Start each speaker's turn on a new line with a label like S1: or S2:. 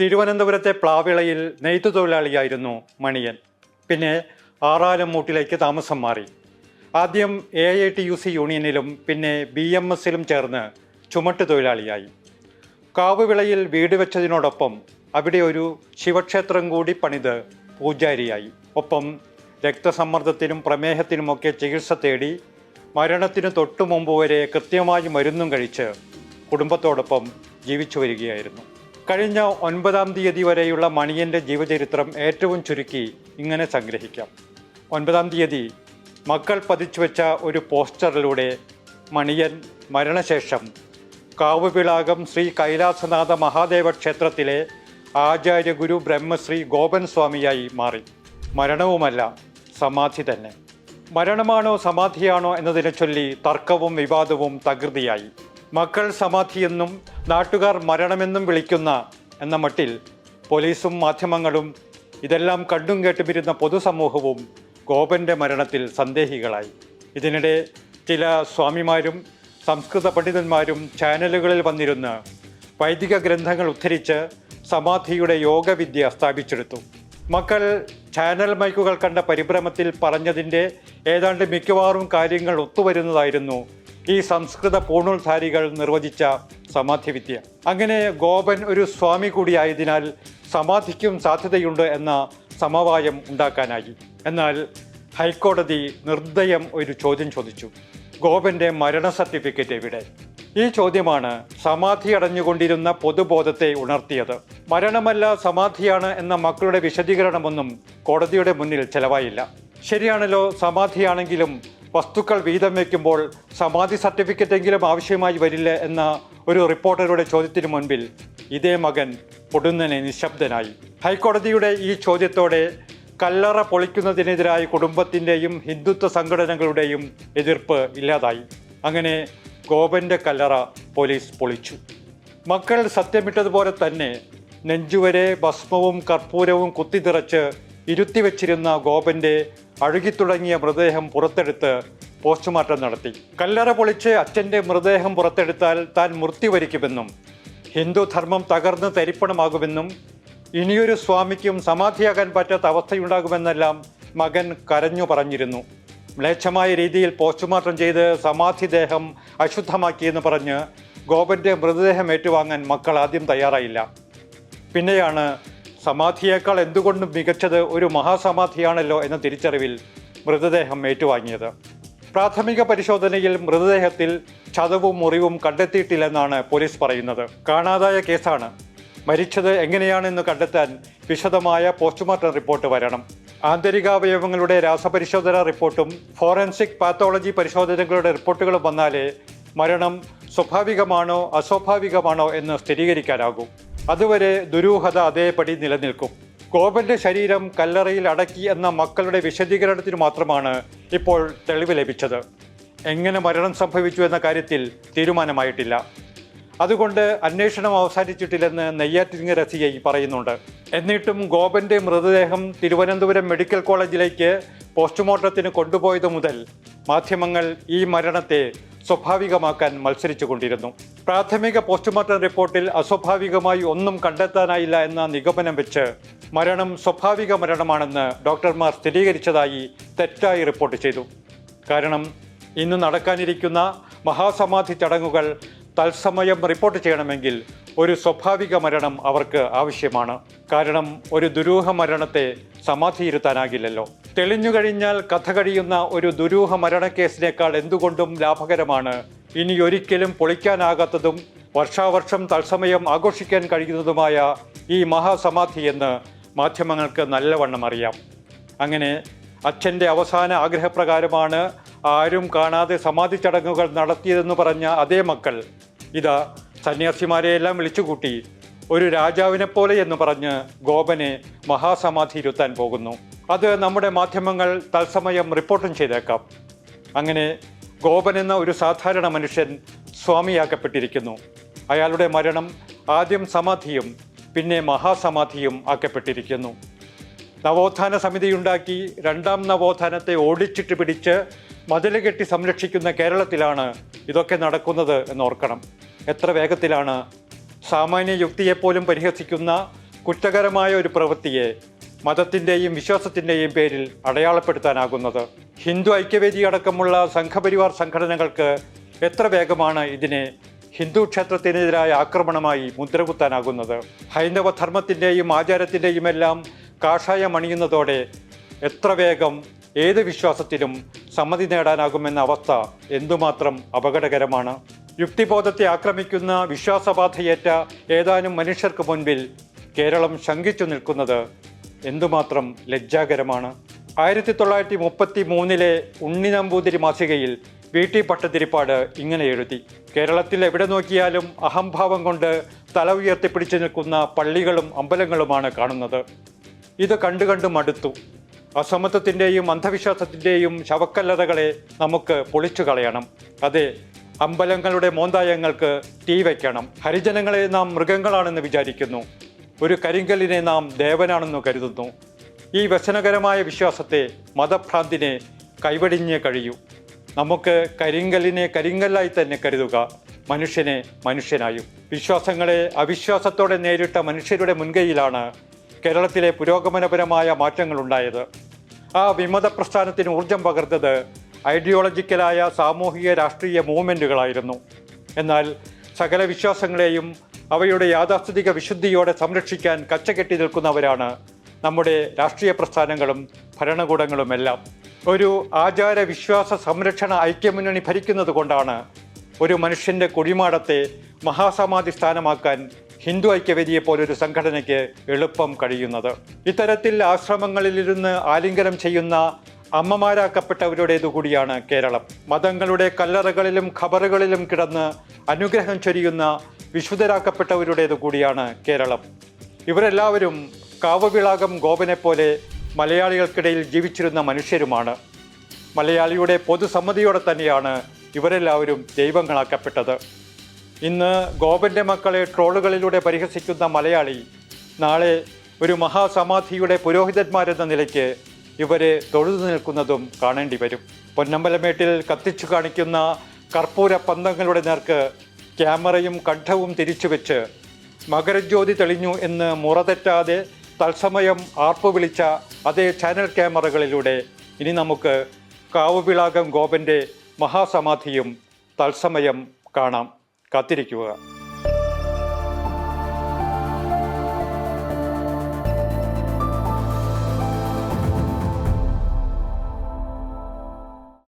S1: തിരുവനന്തപുരത്തെ പ്ലാവിളയിൽ നെയ്ത്തു തൊഴിലാളിയായിരുന്നു മണിയൻ. പിന്നെ ആറാലമ്മൂട്ടിലേക്ക് താമസം മാറി. ആദ്യം A I T U C യൂണിയനിലും പിന്നെ ബി എം എസിലും ചേർന്ന് ചുമട്ട് തൊഴിലാളിയായി. കാവുവിളയിൽ വീട് വെച്ചതിനോടൊപ്പം അവിടെ ഒരു ശിവക്ഷേത്രം കൂടി പണിത് പൂജാരിയായി. ഒപ്പം രക്തസമ്മർദ്ദത്തിനും പ്രമേഹത്തിനുമൊക്കെ ചികിത്സ തേടി മരണത്തിന് തൊട്ടു മുമ്പ് വരെ കൃത്യമായി മരുന്നും കഴിച്ച് കുടുംബത്തോടൊപ്പം ജീവിച്ചു വരികയായിരുന്നു. കഴിഞ്ഞ ഒൻപതാം തീയതി വരെയുള്ള മണിയന്റെ ജീവചരിത്രം ഏറ്റവും ചുരുക്കി ഇങ്ങനെ സംഗ്രഹിക്കാം. ഒൻപതാം തീയതി മക്കൾ പതിച്ചു വെച്ച ഒരു പോസ്റ്ററിലൂടെ മണിയൻ മരണശേഷം കാവുപിളാകം ശ്രീ കൈലാസനാഥ മഹാദേവ ക്ഷേത്രത്തിലെ ആചാര്യഗുരു ബ്രഹ്മശ്രീ ഗോപൻ സ്വാമിയായി മാറി. മരണവുമല്ല സമാധി തന്നെ. മരണമാണോ സമാധിയാണോ എന്നതിനെ ചൊല്ലി തർക്കവും വിവാദവും തകൃതിയായി. മക്കൾ സമാധിയെന്നും നാട്ടുകാർ മരണമെന്നും വിളിക്കുന്ന എന്ന മട്ടിൽ പോലീസും മാധ്യമങ്ങളും ഇതെല്ലാം കണ്ടും കേട്ടുമിരുന്ന പൊതുസമൂഹവും ഗോപന്റെ മരണത്തിൽ സന്ദേഹികളായി. ഇതിനിടെ ചില സ്വാമിമാരും സംസ്കൃത പണ്ഡിതന്മാരും ചാനലുകളിൽ വന്നിരുന്ന് വൈദിക ഗ്രന്ഥങ്ങൾ ഉദ്ധരിച്ച് സമാധിയുടെ യോഗവിദ്യ സ്ഥാപിച്ചെടുത്തു. മക്കൾ ചാനൽ മൈക്കുകൾ കണ്ട പരിഭ്രമത്തിൽ പറഞ്ഞതിന്റെ ഏതാണ്ട് മിക്കവാറും കാര്യങ്ങൾ ഒത്തുവരുന്നതായിരുന്നു ഈ സംസ്കൃത പൂണൂൽധാരികൾ നിർവചിച്ച സമാധിവിദ്യ അങ്ങനെ ഗോപൻ ഒരു സ്വാമി കൂടിയായതിനാൽ സമാധിക്കും സാധ്യതയുണ്ട് എന്ന സമവായം ഉണ്ടാക്കാനായി. എന്നാൽ ഹൈക്കോടതി നിർദ്ദയം ഒരു ചോദ്യം ചോദിച്ചു. ഗോപന്റെ മരണ സർട്ടിഫിക്കറ്റ് എവിടെ? ഈ ചോദ്യമാണ് സമാധി അടഞ്ഞുകൊണ്ടിരുന്ന പൊതുബോധത്തെ ഉണർത്തിയത്. മരണമല്ല സമാധിയാണ് എന്ന മക്കളുടെ വിശദീകരണമൊന്നും കോടതിയുടെ മുന്നിൽ ചെലവായില്ല. ശരിയാണല്ലോ സമാധിയാണെങ്കിലും വസ്തുക്കൾ വീതം വയ്ക്കുമ്പോൾ സമാധി സർട്ടിഫിക്കറ്റ് എങ്കിലും ആവശ്യമായി വരില്ല എന്ന ഒരു റിപ്പോർട്ടറുടെ ചോദ്യത്തിന് മുൻപിൽ ഇതേ മകൻ പൊടുന്നനെ നിശബ്ദനായി. ഹൈക്കോടതിയുടെ ഈ ചോദ്യത്തോടെ കല്ലറ പൊളിക്കുന്നതിനെതിരായി കുടുംബത്തിന്റെയും ഹിന്ദുത്വ സംഘടനകളുടെയും എതിർപ്പ് ഇല്ലാതായി. അങ്ങനെ ഗോപന്റെ കല്ലറ പോലീസ് പൊളിച്ചു. മക്കൾ സത്യമിട്ടതുപോലെ തന്നെ നെഞ്ചുവരെ ഭസ്മവും കർപ്പൂരവും കുത്തിതിറച്ച് ഇരുത്തിവെച്ചിരുന്ന ഗോപന്റെ അഴുകിത്തുടങ്ങിയ മൃതദേഹം പുറത്തെടുത്ത് പോസ്റ്റ്മോർട്ടം നടത്തി. കല്ലറ പൊളിച്ച് അച്ഛന്റെ മൃതദേഹം പുറത്തെടുത്താൽ താൻ മൃത്യു വരിക്കുമെന്നും ഹിന്ദുധർമ്മം തകർന്ന് തരിപ്പണമാകുമെന്നും ഇനിയൊരു സ്വാമിക്കും സമാധിയാകാൻ പറ്റാത്ത അവസ്ഥയുണ്ടാകുമെന്നെല്ലാം മകൻ കരഞ്ഞു പറഞ്ഞിരുന്നു. മ്ലേച്ഛമായ രീതിയിൽ പോസ്റ്റ്മോർട്ടം ചെയ്ത് സമാധിദേഹം അശുദ്ധമാക്കിയെന്ന് പറഞ്ഞ് ഗോപന്റെ മൃതദേഹം ഏറ്റുവാങ്ങാൻ മക്കൾ ആദ്യം തയ്യാറായില്ല. പിന്നെയാണ് സമാധിയേക്കാൾ എന്തുകൊണ്ടും മികച്ചത് ഒരു മഹാസമാധിയാണല്ലോ എന്ന തിരിച്ചറിവിൽ മൃതദേഹം ഏറ്റുവാങ്ങിയത്. പ്രാഥമിക പരിശോധനയിൽ മൃതദേഹത്തിൽ ചതവും മുറിവും കണ്ടെത്തിയിട്ടില്ലെന്നാണ് പോലീസ് പറയുന്നത്. കാണാതായ കേസാണ്. മരിച്ചത് എങ്ങനെയാണെന്ന് കണ്ടെത്താൻ വിശദമായ പോസ്റ്റ്മോർട്ടം റിപ്പോർട്ട് വരണം. ആന്തരികാവയവങ്ങളുടെ രാസപരിശോധന റിപ്പോർട്ടും ഫോറൻസിക് പാത്തോളജി പരിശോധനകളുടെ റിപ്പോർട്ടുകളും വന്നാലേ മരണം സ്വാഭാവികമാണോ അസ്വാഭാവികമാണോ എന്ന് സ്ഥിരീകരിക്കാനാകൂ. അതുവരെ ദുരൂഹത അതേപടി നിലനിൽക്കും. ഗോപന്റെ ശരീരം കല്ലറയിൽ അടക്കി എന്ന മക്കളുടെ വിശദീകരണത്തിന് മാത്രമാണ് ഇപ്പോൾ തെളിവ് ലഭിച്ചത്. എങ്ങനെ മരണം സംഭവിച്ചു എന്ന കാര്യത്തിൽ തീരുമാനമായിട്ടില്ല. അതുകൊണ്ട് അന്വേഷണം അവസാനിച്ചിട്ടില്ലെന്ന് നെയ്യാറ്റിങ്ങര സി ഐ പറയുന്നുണ്ട്. എന്നിട്ടും ഗോപന്റെ മൃതദേഹം തിരുവനന്തപുരം മെഡിക്കൽ കോളേജിലേക്ക് പോസ്റ്റ്മോർട്ടത്തിന് കൊണ്ടുപോയത് മുതൽ മാധ്യമങ്ങൾ ഈ മരണത്തെ സ്വാഭാവികമാക്കാൻ മത്സരിച്ചു കൊണ്ടിരുന്നു പ്രാഥമിക പോസ്റ്റ്മോർട്ടം റിപ്പോർട്ടിൽ അസ്വാഭാവികമായി ഒന്നും കണ്ടെത്താനായില്ല എന്ന നിഗമനം വെച്ച് മരണം സ്വാഭാവിക മരണമാണെന്ന് ഡോക്ടർമാർ സ്ഥിരീകരിച്ചതായി തെറ്റായി റിപ്പോർട്ട് ചെയ്തു. കാരണം ഇന്ന് നടക്കാനിരിക്കുന്ന മഹാസമാധി ചടങ്ങുകൾ തത്സമയം റിപ്പോർട്ട് ചെയ്യണമെങ്കിൽ ഒരു സ്വാഭാവിക മരണം അവർക്ക് ആവശ്യമാണ്. കാരണം ഒരു ദുരൂഹ മരണത്തെ സമാധിയിരുത്താനാകില്ലല്ലോ. തെളിഞ്ഞു കഴിഞ്ഞാൽ കഥ കഴിയുന്ന ഒരു ദുരൂഹ മരണക്കേസിനേക്കാൾ എന്തുകൊണ്ടും ലാഭകരമാണ്. ഇനി ഒരിക്കലും പൊളിക്കാനാകാത്തതും വർഷാവർഷം തത്സമയം ആഘോഷിക്കാൻ കഴിയുന്നതുമായ ഈ മഹാസമാധി എന്ന് മാധ്യമങ്ങൾക്ക് നല്ലവണ്ണം അറിയാം. അങ്ങനെ അച്ഛന്റെ അവസാന ആഗ്രഹപ്രകാരമാണ് ആരും കാണാതെ സമാധി ചടങ്ങുകൾ നടത്തിയതെന്ന് പറഞ്ഞ അതേ മക്കൾ. ഇതാ സന്യാസിമാരെയെല്ലാം വിളിച്ചുകൂട്ടി. ഒരു രാജാവിനെ പോലെ എന്ന് പറഞ്ഞ് ഗോപനെ മഹാസമാധി ഇരുത്താൻ പോകുന്നു. അത് നമ്മുടെ മാധ്യമങ്ങൾ തത്സമയം റിപ്പോർട്ടും ചെയ്തേക്കാം. അങ്ങനെ ഗോപൻ എന്ന ഒരു സാധാരണ മനുഷ്യൻ സ്വാമിയാക്കപ്പെട്ടിരിക്കുന്നു. അയാളുടെ മരണം ആദ്യം സമാധിയും പിന്നെ മഹാസമാധിയും ആക്കപ്പെട്ടിരിക്കുന്നു. നവോത്ഥാന സമിതിയുണ്ടാക്കി രണ്ടാം നവോത്ഥാനത്തെ ഓടിച്ചിട്ട് പിടിച്ച് മതിൽ കെട്ടി സംരക്ഷിക്കുന്ന കേരളത്തിലാണ് ഇതൊക്കെ നടക്കുന്നത് എന്നോർക്കണം. എത്ര വേഗത്തിലാണ് സാമാന്യ യുക്തിയെപ്പോലും പരിഹസിക്കുന്ന കുറ്റകരമായ ഒരു പ്രവൃത്തിയെ മതത്തിന്റെയും വിശ്വാസത്തിന്റെയും പേരിൽ അടയാളപ്പെടുത്താനാകുന്നത്. ഹിന്ദു ഐക്യവേദി അടക്കമുള്ള സംഘപരിവാർ സംഘടനകൾക്ക് എത്ര വേഗമാണ് ഇതിനെ ഹിന്ദു ക്ഷേത്രത്തിനെതിരായ ആക്രമണമായി മുദ്രകുത്താനാകുന്നത്? ഹൈന്ദവ ധർമ്മത്തിന്റെയും ആചാരത്തിന്റെയും എല്ലാം കാഷായമണിയുന്നതോടെ എത്ര വേഗം ഏത് വിശ്വാസത്തിലും സമ്മതി നേടാനാകുമെന്ന അവസ്ഥ എന്തുമാത്രം അപകടകരമാണ്? യുക്തിബോധത്തെ ആക്രമിക്കുന്ന വിശ്വാസബാധയേറ്റ ഏതാനും മനുഷ്യർക്ക് മുൻപിൽ കേരളം ശങ്കിച്ചു നിൽക്കുന്നത് എന്തുമാത്രം ലജ്ജാകരമാണ്. ആയിരത്തി തൊള്ളായിരത്തി മുപ്പത്തി മൂന്നിലെ ഉണ്ണി നമ്പൂതിരി മാസികയിൽ വി ടി പട്ടതിരിപ്പാട് ഇങ്ങനെ എഴുതി. കേരളത്തിൽ എവിടെ നോക്കിയാലും അഹംഭാവം കൊണ്ട് തല ഉയർത്തിപ്പിടിച്ചു നിൽക്കുന്ന പള്ളികളും അമ്പലങ്ങളുമാണ് കാണുന്നത്. ഇത് കണ്ടു കണ്ടു മടുത്തു. അസമത്വത്തിന്റെയും അന്ധവിശ്വാസത്തിന്റെയും ശവക്കല്ലതകളെ നമുക്ക് പൊളിച്ചു കളയണം. അതെ അമ്പലങ്ങളുടെ മോന്തായങ്ങൾക്ക് തീ വയ്ക്കണം ഹരിജനങ്ങളെ നാം മൃഗങ്ങളാണെന്ന് വിചാരിക്കുന്നു. ഒരു കരിങ്കല്ലിനെ നാം ദേവനാണെന്ന് കരുതുന്നു. ഈ വ്യസനകരമായ വിശ്വാസത്തെ മതഭ്രാന്തിനെ കൈവടിഞ്ഞേ കഴിയൂ. നമുക്ക് കരിങ്കല്ലിനെ കരിങ്കല്ലായി തന്നെ കരുതുക. മനുഷ്യനെ മനുഷ്യനായും. വിശ്വാസങ്ങളെ അവിശ്വാസത്തോടെ നേരിട്ട മനുഷ്യരുടെ മുൻകൈയിലാണ് കേരളത്തിലെ പുരോഗമനപരമായ മാറ്റങ്ങളുണ്ടായത്. ആ വിമത പ്രസ്ഥാനത്തിന് ഊർജം പകർത്തത് ഐഡിയോളജിക്കലായ സാമൂഹിക രാഷ്ട്രീയ മൂവ്മെന്റുകളായിരുന്നു എന്നാൽ സകല വിശ്വാസങ്ങളെയും അവയുടെ യാഥാസ്ഥിതിക വിശുദ്ധിയോടെ സംരക്ഷിക്കാൻ കച്ചകെട്ടി നിൽക്കുന്നവരാണ് നമ്മുടെ രാഷ്ട്രീയ പ്രസ്ഥാനങ്ങളും ഭരണകൂടങ്ങളുമെല്ലാം ഒരു ആചാര വിശ്വാസ സംരക്ഷണ ഐക്യമുന്നണി ഭരിക്കുന്നത് കൊണ്ടാണ് ഒരു മനുഷ്യന്റെ കുഴിമാടത്തെ മഹാസമാധി സ്ഥാനമാക്കാൻ ഹിന്ദു ഐക്യവേദിയെ പോലൊരു സംഘടനയ്ക്ക് എളുപ്പം കഴിയുന്നത്. ഇത്തരത്തിൽ ആശ്രമങ്ങളിലിരുന്ന് ആലിംഗനം ചെയ്യുന്ന അമ്മമാരാക്കപ്പെട്ടവരുടേതു കൂടിയാണ് കേരളം. മതങ്ങളുടെ കല്ലറകളിലും ഖബറുകളിലും കിടന്ന് അനുഗ്രഹം ചൊരിയുന്ന വിശുദ്ധരാക്കപ്പെട്ടവരുടേതു കൂടിയാണ് കേരളം. ഇവരെല്ലാവരും കാവവിളാകം ഗോപനെ പോലെ മലയാളികൾക്കിടയിൽ ജീവിച്ചിരുന്ന മനുഷ്യരുമാണ്. മലയാളിയുടെ പൊതുസമ്മതിയോടെ തന്നെയാണ് ഇവരെല്ലാവരും ദൈവങ്ങളാക്കപ്പെട്ടത്. ഇന്ന് ഗോപന്റെ മക്കളെ ട്രോളുകളിലൂടെ പരിഹസിക്കുന്ന മലയാളി നാളെ ഒരു മഹാസമാധിയുടെ പുരോഹിതന്മാരെന്ന നിലയ്ക്ക് ഇവരെ തൊഴുതു നിൽക്കുന്നതും കാണേണ്ടി വരും. പൊന്നമ്പലമേട്ടിൽ കത്തിച്ചു കാണിക്കുന്ന കർപ്പൂര പന്തങ്ങളുടെ നേർക്ക് ക്യാമറയും കണ്ഠവും തിരിച്ചുവെച്ച് മകരജ്യോതി തെളിഞ്ഞു എന്ന് മുറതെറ്റാതെ തത്സമയം ആർപ്പ് വിളിച്ച അതേ ചാനൽ ക്യാമറകളിലൂടെ ഇനി നമുക്ക് കാവുവിളാകം ഗോപന്റെ മഹാസമാധിയും തത്സമയം കാണാം. കാത്തിരിക്കുക.